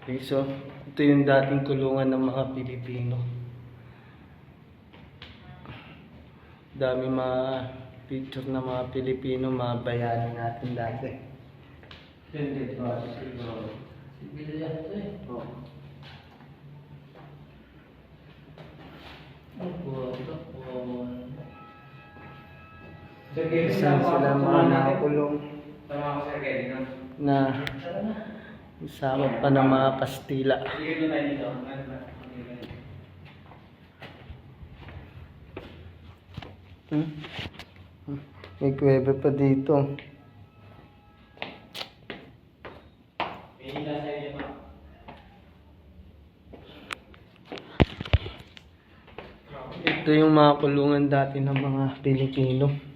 Okay, so ito yung dating kulungan ng mga Pilipino. Dami mga picture ng mga Pilipino, mga bayani natin dati. Hindi, ba? Siguro. Civilian to eh. Oh. Ang puto po. Saan sila mga nakakulong Tama ako, Sir Kelly, no? na sakop pa ng mga ba? Hmm? May kuwebe pa dito. Ito yung mga kulungan dati ng mga Pilipino.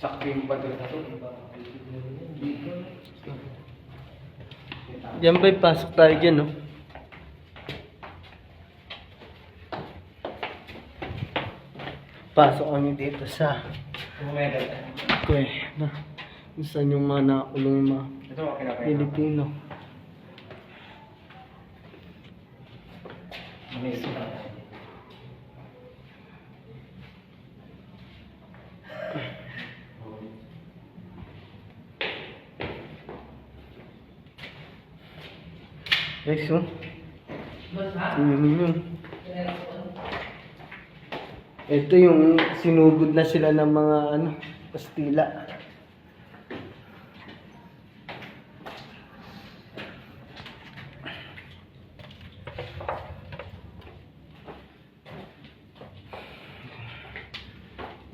Sakto yung bato na to. Diyan ba'y pasok tayo dyan, no? Pasok kami dito sa kuweba. Kung saan yung mga nakakulong yung mga na. Pilipino. Amazing. Guys, oh. Telephone. Ito yung sinugod na sila ng mga ano, Kastila.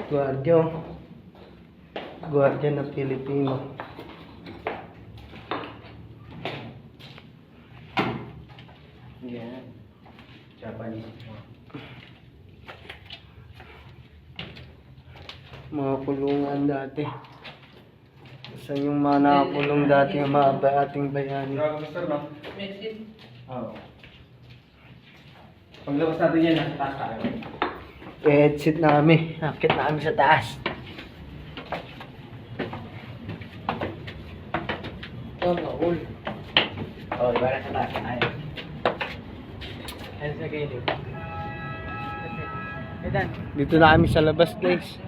Guardia. Guardia na Pilipino. Yan. Japanese. Mga kulungan dati. Saan yung mga nakakulong dati ng mga ba- ating bayani. Oo. Paglabas natin yan, nasa taas tayo. Exit na kami. Akit na kami sa taas. Tama, all. Oo, iba na sa taas tayo. Dito na kami sa labas guys.